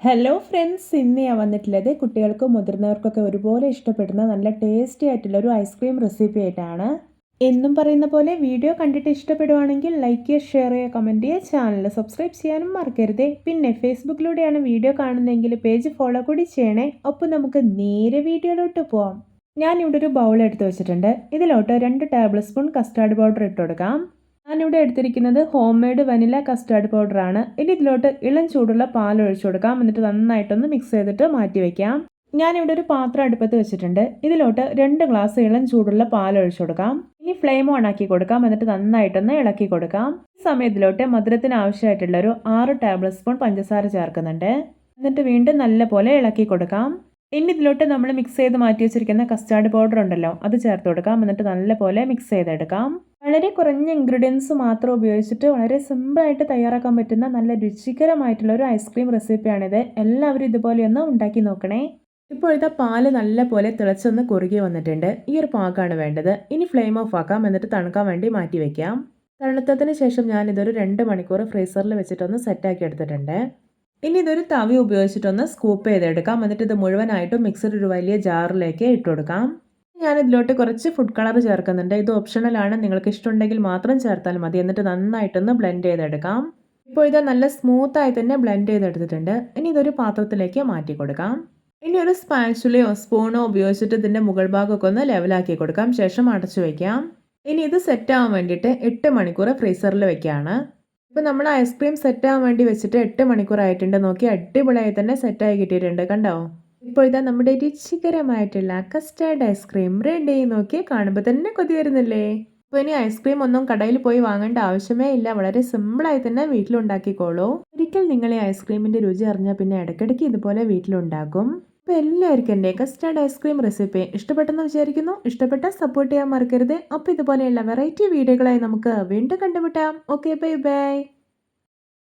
Hello friends ഇന്ന് ഞാൻ വന്നിട്ടുള്ളത് കുട്ടികൾക്കും മുതിർന്നവർക്കൊക്കെ ഒരുപോലെ ഇഷ്ടപ്പെടുന്ന നല്ല ടേസ്റ്റി ആയിട്ടുള്ള ഒരു ഐസ്ക്രീം റെസിപ്പി ആയിട്ടാണ്. എന്നും പറയുന്ന പോലെ വീഡിയോ കണ്ടിട്ട് ഇഷ്ടപ്പെടുവാണെങ്കിൽ ലൈക്ക് ചെയ്യുക ഷെയർ ചെയ്യുക കമന്റ് ചെയ്യുക ചാനൽ സബ്സ്ക്രൈബ് ചെയ്യാനും മറക്കരുത്. പിന്നെ ഫേസ്ബുക്കിലൂടെയാണ് വീഡിയോ കാണുന്നതെങ്കിൽ പേജ് ഫോളോ കൂടി ചെയ്യണേ. ഒപ്പം നമുക്ക് നേരെ വീഡിയോയിലോട്ട് പോവാം. ഞാനിവിടെ ഒരു ബൗൾ എടുത്ത് വെച്ചിട്ടുണ്ട്. ഇതിലോട്ട് രണ്ട് ടേബിൾ സ്പൂൺ കസ്റ്റാർഡ് പൗഡർ ഇട്ട് കൊടുക്കാം. ഞാനിവിടെ എടുത്തിരിക്കുന്നത് ഹോം മെയ്ഡ് വനില കസ്റ്റാർഡ് പൗഡറാണ് ഇനി ഇതിലോട്ട് ഇളം ചൂടുള്ള പാൽ ഒഴിച്ചു കൊടുക്കാം. എന്നിട്ട് നന്നായിട്ടൊന്ന് മിക്സ് ചെയ്തിട്ട് മാറ്റി വയ്ക്കാം ഞാനിവിടെ ഒരു പാത്രം അടുപ്പത്ത് വെച്ചിട്ടുണ്ട്. ഇതിലോട്ട് രണ്ട് ഗ്ലാസ് ഇളം ചൂടുള്ള പാൽ ഒഴിച്ചു കൊടുക്കാം. ഇനി ഫ്ലെയിം ഓൺ ആക്കി കൊടുക്കാം. എന്നിട്ട് നന്നായിട്ടൊന്ന് ഇളക്കി കൊടുക്കാം. ഈ സമയത്തിലോട്ട് മധുരത്തിന് ആവശ്യമായിട്ടുള്ള ഒരു ആറ് ടേബിൾ സ്പൂൺ പഞ്ചസാര ചേർക്കുന്നുണ്ട്. എന്നിട്ട് വീണ്ടും നല്ല പോലെ ഇളക്കി കൊടുക്കാം. ഇനി ഇതിലോട്ട് നമ്മൾ മിക്സ് ചെയ്ത് മാറ്റി വെച്ചിരിക്കുന്ന കസ്റ്റാർഡ് പൗഡർ ഉണ്ടല്ലോ അത് ചേർത്ത് കൊടുക്കാം. എന്നിട്ട് നല്ലപോലെ മിക്സ് ചെയ്തെടുക്കാം. വളരെ കുറഞ്ഞ ഇൻഗ്രീഡിയൻസ് മാത്രം ഉപയോഗിച്ചിട്ട് വളരെ സിമ്പിളായിട്ട് തയ്യാറാക്കാൻ പറ്റുന്ന നല്ല രുചികരമായിട്ടുള്ള ഒരു ഐസ്ക്രീം റെസിപ്പിയാണിത് എല്ലാവരും ഇതുപോലെ ഒന്ന് ഉണ്ടാക്കി നോക്കണേ. ഇപ്പോഴത്തെ പാൽ നല്ലപോലെ തിളച്ചൊന്ന് കുറുകി വന്നിട്ടുണ്ട്. ഈ ഒരു പാക്കാണ് വേണ്ടത്. ഇനി ഫ്ലെയിം ഓഫ് ആക്കാം. എന്നിട്ട് തണുക്കാൻ വേണ്ടി മാറ്റി വെക്കാം. തണുത്തതിന് ശേഷം ഞാനിതൊരു രണ്ട് മണിക്കൂർ ഫ്രീസറിൽ വെച്ചിട്ടൊന്ന് സെറ്റാക്കി എടുത്തിട്ടുണ്ട്. ഇനി ഇതൊരു തവി ഉപയോഗിച്ചിട്ടൊന്ന് സ്കൂപ്പ് ചെയ്തെടുക്കാം. എന്നിട്ട് ഇത് മുഴുവനായിട്ടും മിക്സർ ഒരു വലിയ ജാറിലേക്ക് ഇട്ട് കൊടുക്കാം ഞാൻ ഇതിലോട്ട് കുറച്ച് ഫുഡ് കളർ ചേർക്കുന്നുണ്ട്. ഇത് ഓപ്ഷണലാണ് നിങ്ങൾക്ക് ഇഷ്ടമുണ്ടെങ്കിൽ മാത്രം ചേർത്താൽ മതി. എന്നിട്ട് നന്നായിട്ടൊന്ന് ബ്ലെൻഡ് ചെയ്തെടുക്കാം. ഇപ്പോൾ ഇത് നല്ല സ്മൂത്തായി തന്നെ ബ്ലെൻഡ് ചെയ്തെടുത്തിട്ടുണ്ട്. ഇനി ഇതൊരു പാത്രത്തിലേക്ക് മാറ്റി കൊടുക്കാം ഇനി ഒരു സ്പാച്ചുലയോ സ്പൂണോ ഉപയോഗിച്ചിട്ട് ഇതിന്റെ മുകൾ ഭാഗമൊക്കെ ഒന്ന് ലെവലാക്കി കൊടുക്കാം. ശേഷം അടച്ചു വയ്ക്കാം ഇനി ഇത് സെറ്റ് ആവാൻ വേണ്ടിയിട്ട് എട്ട് മണിക്കൂർ ഫ്രീസറിൽ വെക്കുകയാണ് ഇപ്പോൾ നമ്മൾ ഐസ്ക്രീം സെറ്റ് ആവാൻ വേണ്ടി വെച്ചിട്ട് എട്ട് മണിക്കൂർ ആയിട്ടുണ്ട്. നോക്കി അടിപൊളിയായി തന്നെ സെറ്റായി കിട്ടിയിട്ടുണ്ട് കണ്ടോ? ഇപ്പോൾ ഇതാ നമ്മുടെ രുചികരമായിട്ടുള്ള കസ്റ്റാർഡ് ഐസ്ക്രീം റെഡി നോക്കി കാണുമ്പോൾ തന്നെ കൊതി വരുന്നില്ലേ? അപ്പോൾ ഇനി ഐസ്ക്രീം ഒന്നും കടയിൽ പോയി വാങ്ങേണ്ട ആവശ്യമേ ഇല്ല. വളരെ സിമ്പിളായി തന്നെ വീട്ടിലുണ്ടാക്കിക്കോളൂ. ഒരിക്കൽ നിങ്ങൾ ഈ ഐസ്ക്രീമിന്റെ രുചി അറിഞ്ഞാൽ പിന്നെ ഇടയ്ക്കിടയ്ക്ക് ഇതുപോലെ വീട്ടിലുണ്ടാക്കും. അപ്പോൾ എല്ലാവർക്കും എന്റെ കസ്റ്റാർഡ് ഐസ്ക്രീം റെസിപ്പി ഇഷ്ടപ്പെട്ടെന്ന് വിചാരിക്കുന്നു. ഇഷ്ടപ്പെട്ട സപ്പോർട്ട് ചെയ്യാൻ മറക്കരുത്. അപ്പോൾ ഇതുപോലെയുള്ള വെറൈറ്റി വീഡിയോകളായി നമുക്ക് വീണ്ടും കണ്ടുമുട്ടാം. Okay bye bye